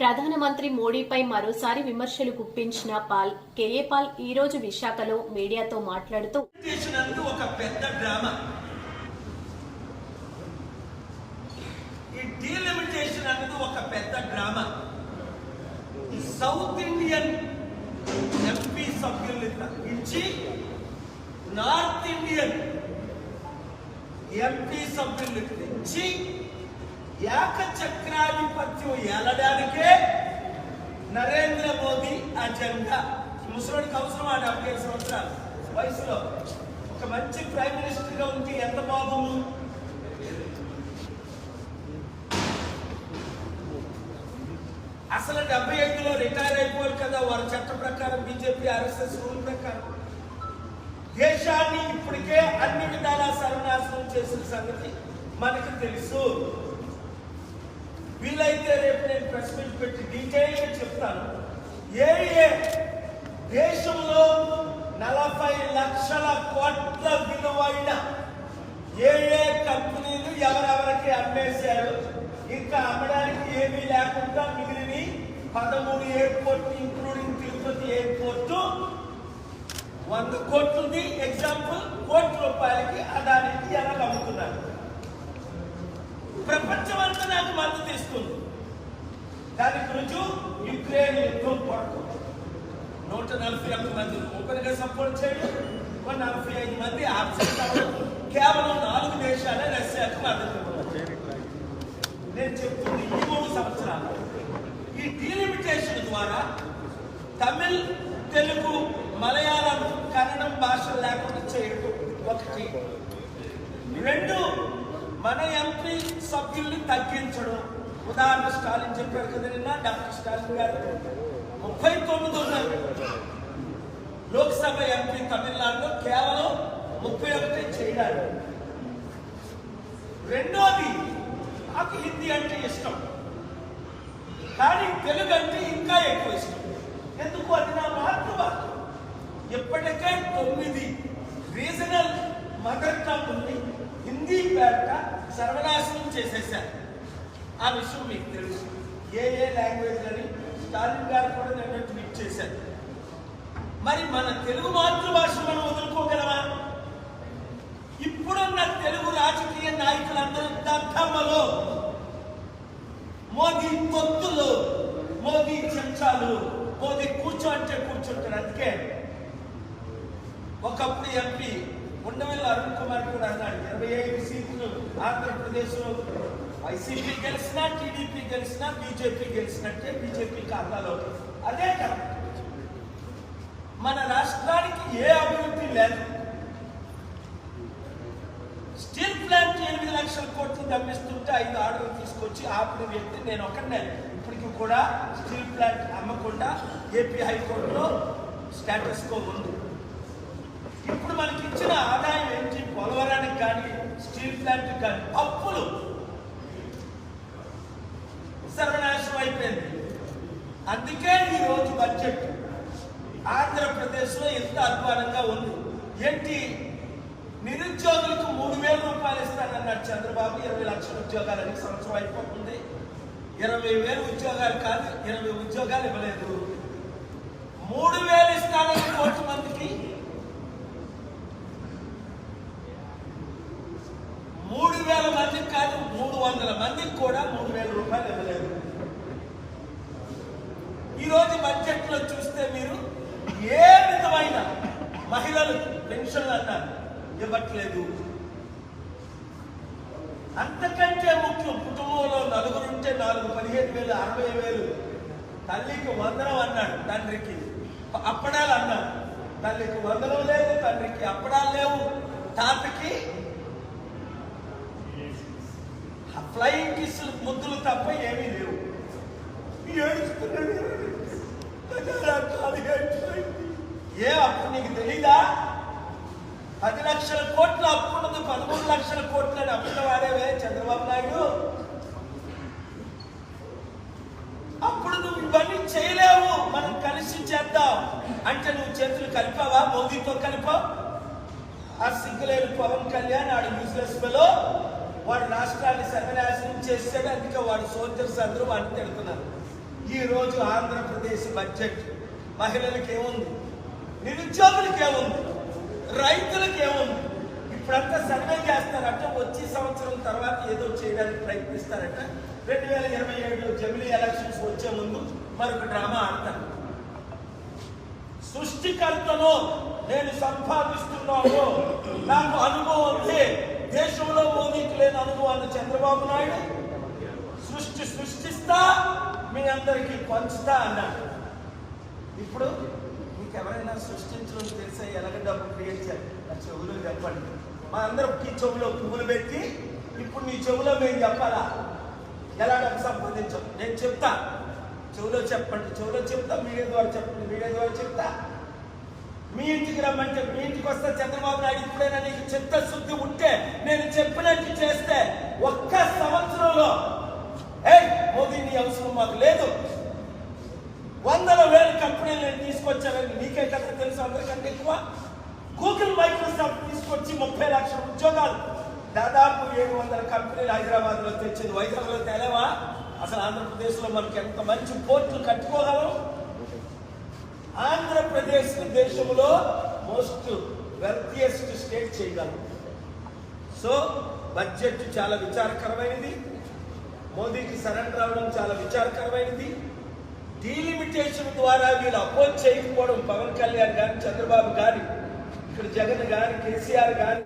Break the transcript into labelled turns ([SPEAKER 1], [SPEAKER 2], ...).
[SPEAKER 1] ప్రధానమంత్రి మోడీపై మరోసారి విమర్శలు గుప్పించిన పాల్ కేఏ పాల్ ఈ రోజు విశాఖలో మీడియాతో మాట్లాడుతూ
[SPEAKER 2] ఒక పెద్ద డ్రామా. ఈ డీలిమిటేషన్ అన్నది ఒక పెద్ద డ్రామా. సౌత్ ఇండియన్ ఎంపీ సభ్యుల్ని తప్పించి నార్త్ ఇండియన్ ఎంపీ సభ్యుల్ని తెచ్చి ఏకచక్రాధిపత్యం ఏలడానికే నరేంద్ర మోదీ అజెండా. ముసలికి అవసరం ఆ డెబ్బై ఐదు సంవత్సరాలు? వయసులో. ఒక మంచి ప్రైమ్ మినిస్టర్గా ఉంటే ఎంత బాగుము అసలు డెబ్బై ఐదులో రిటైర్ అయిపోరు కదా వారి చట్ట ప్రకారం బీజేపీ ఆర్ఎస్ఎస్ రూల్ ప్రకారం. దేశాన్ని ఇప్పటికే అన్ని విధాలా సర్వనాశనం చేసిన సంగతి మనకు తెలుసు. వీలైతే రేపు నేను ప్రెస్ మీట్ పెట్టి డీటెయిల్గా చెప్తాను. ఏ ఏ దేశంలో నలభై లక్షల కోట్ల విలువైన ఏ ఏ కంపెనీలు ఎవరెవరికి అమ్మేశారు? ఇంకా అమ్మడానికి ఏమీ లేకుండా మిగిలిని పదమూడు ఎయిర్పోర్ట్ ఇంక్లూడింగ్ తిరుపతి ఎయిర్పోర్టు వంద కోట్లది. ఎగ్జాంపుల్ కోటి రూపాయలకి అదానికి ఎలా అమ్ముతున్నారు ప్రపంచం అంతా నాకు మద్దతు ఇస్తుంది దానికి రుజువు యుక్రెయిన్ యుద్ధం కొరకు నూట నలభై ఒక్క మంది ఒకరిగా సపోర్ట్ చేయడం ఒక నలభై ఐదు మంది ఆబ్సెంట్ అవ్వడం కేవలం నాలుగు దేశాలే రష్యాకు మద్దతు నేను చెప్తుంది ఈ మూడు సంవత్సరాలు ఈ డీలిమిటేషన్ ద్వారా తమిళ్ తెలుగు మలయాళం కన్నడం భాషలు లేకుండా చేయడం ఒకటి. రెండు మన ఎంపీ సభ్యుల్ని తగ్గించడం. ఉదాహరణ స్టాలిన్ చెప్పారు కదా నిన్న డాక్టర్ స్టాలిన్ గారు. ముప్పై తొమ్మిది ఉన్నారు లోక్సభ ఎంపీ తమిళనాడులో కేవలం ముప్పై ఒకటి చేయడానికి రెండోది నాకు హిందీ అంటే ఇష్టం. కానీ తెలుగు అంటే ఇంకా ఎక్కువ ఇష్టం. ఎందుకు? అది నా మాతృభాష. ఇప్పటికే తొమ్మిది రీజనల్ మదర్ టంగ్ ఉంది. హిందీ పేరట సర్వనాశనం చేసేసారు ఆ విషయం మీకు తెలుసు. ఏ ఏ లాంగ్వేజ్ అని స్టాలిన్ గారు కూడా నిన్న ట్వీట్ చేశారు. మరి మన తెలుగు మాతృభాష మనం వదులుకోగలమా? ఇప్పుడున్న తెలుగు రాజకీయ నాయకులందరూ దద్దమ్మలో. మోదీ తొత్తులు మోదీ చెంచాలు మోదీ కూర్చో అంటే కూర్చుంటారు అందుకే. ఒకప్పుడు ఎంపీ ఉండవల్లి అరుణ్ కుమార్ కూడా అన్నాడు ఇరవై ఐదు సీట్లు ఆంధ్రప్రదేశ్లో వైసీపీ గెలిచినా టీడీపీ గెలిచినా బీజేపీ గెలిచినట్టే బీజేపీ ఖాతాలో అదే కదా. మన రాష్ట్రానికి ఏ అభివృద్ధి లేదు. స్టీల్ ప్లాంట్ ఎనిమిది లక్షల కోట్లు తప్పిస్తుంటే ఐదు ఆర్డర్లు తీసుకొచ్చి ఆపిన వ్యక్తి నేను ఒకనే ఇప్పటికి కూడా స్టీల్ ప్లాంట్ అమ్మకుండా ఏపీ హైకోర్టులో స్టేటస్ కో ఉంది ఇప్పుడు మనకి ఇచ్చిన ఆదాయం ఏంటి? పోలవరానికి కానీ స్టీల్ ప్లాంట్ కానీ అప్పులు. సర్వనాశనం అయిపోయింది. అందుకే ఈ రోజు బడ్జెట్ ఆంధ్రప్రదేశ్లో ఎంత అధ్వానంగా ఉంది. ఏంటి? నిరుద్యోగులకు మూడు వేల రూపాయలు ఇస్తానన్నాడు చంద్రబాబు. ఇరవై లక్షల ఉద్యోగాలకి సంవత్సరం అయిపోతుంది. ఇరవై వేలు ఉద్యోగాలు కాదు ఇరవై ఉద్యోగాలు ఇవ్వలేదు. మూడు వేలు ఇస్తానని కోటి మందికి మూడు వేల మందికి కాదు మూడు వందల మందికి కూడా మూడు వేల రూపాయలు ఇవ్వలేదు ఈ రోజు బడ్జెట్లో చూస్తే మీరు ఏ విధమైన మహిళలకు పెన్షన్లు అన్నారు. ఇవ్వట్లేదు. అంతకంటే ముఖ్యం కుటుంబంలో నలుగురుంటే నాలుగు పదిహేను వేలు అరవై వేలు. తల్లికి వందనం అన్నాడు తండ్రికి. అప్పడాలు అన్నాడు. తల్లికి వందనం లేవు తండ్రికి అప్పడాలు లేవు. తాతకి ఫ్లయింగ్ కిస్ ముద్దులు తప్ప ఏమీ లేవు ఏడుస్తున్నాడు. ఏ అప్పు నీకు తెలీదా పది లక్షల కోట్ల అప్పు ఉన్నది పదమూడు లక్షల కోట్లు అని అప్పుల వాడేవే చంద్రబాబు నాయుడు అప్పుడు నువ్వు ఇవన్నీ చేయలేవు మనం కలిసి చేద్దాం అంటే నువ్వు చేతులు కలిపావా? మోదీతో కలిపావు ఆ సిగ్గులేని పవన్ కళ్యాణ్ ఆడు యూస్లెస్లో వాడు రాష్ట్రాన్ని సర్వనాశనం చేసాడు అందుకే వాడు సోల్జర్స్ అందరూ వాడిని తిడుతున్నారు. ఈ రోజు ఆంధ్రప్రదేశ్ బడ్జెట్ మహిళలకు ఏముంది? నిరుద్యోగులకు ఏముంది? రైతులకు ఏముంది? ఇప్పుడంతా సర్వే చేస్తారట వచ్చే సంవత్సరం తర్వాత ఏదో చేయడానికి ప్రయత్నిస్తారట. రెండు వేల ఇరవై ఏడులో జమిలీ ఎలక్షన్స్ వచ్చే ముందు మరొక డ్రామా ఆడతారు. సృష్టికర్తను నేను సంపాదిస్తున్నాను. నాకు అనుభవం ఉంది. దేశంలో మోదీకి లేని అనుభవాన్ని చంద్రబాబు నాయుడు సృష్టి సృష్టిస్తా మీ అందరికీ పంచుతా అన్నాడు. ఇప్పుడు మీకు ఎవరైనా సృష్టించడం తెలిసే ఎలాగ డబ్బు క్రియేట్ చేయాలి? నా చెవులో చెప్పండి మా అందరం ఈ చెవులో పువ్వులు పెట్టి ఇప్పుడు నీ చెవులో మేము చెప్పాలా? ఎలా డబ్బు సంపాదించాం? నేను చెప్తా. చెవులో చెప్పండి. చెవులో చెప్తా మీడియా ద్వారా చెప్పండి. మీడియా ద్వారా చెప్తా. మీ ఇంటికి రమ్మంటే మీ ఇంటికి వస్తే చంద్రబాబు నాయుడు ఇప్పుడైనా నీకు చిత్తశుద్ధి ఉంటే నేను చెప్పినట్టు చేస్తే ఒక్క సంవత్సరంలో ఏ మోదీ నీ అవసరం మాకు లేదు. వందల వేల కంపెనీలు నేను తీసుకొచ్చానని నీకే కదా తెలుసు అందరికంటే ఎక్కువ. గూగుల్ మైక్రోసాఫ్ట్ తీసుకొచ్చి ముప్పై లక్షల ఉద్యోగాలు. దాదాపు ఏడు వందల కంపెనీలు హైదరాబాద్లో తెచ్చింది. వైజాగ్లో తేలేవా? అసలు ఆంధ్రప్రదేశ్లో మనకి ఎంత మంచి పోర్టులు కట్టుకోగలం? ఆంధ్రప్రదేశ్ దేశంలో మోస్ట్ వెల్తియెస్ట్ స్టేట్ చేయగలం. సో బడ్జెట్ చాలా విచారకరమైనది. మోదీకి సరెండర్ అవడం చాలా విచారకరమైనది. డీలిమిటేషన్ ద్వారా వీళ్ళు అపోజ్ చేయకపోవడం పవన్ కళ్యాణ్ గారి చంద్రబాబు గారి ఇక్కడ జగన్ గారి కేసీఆర్ గారి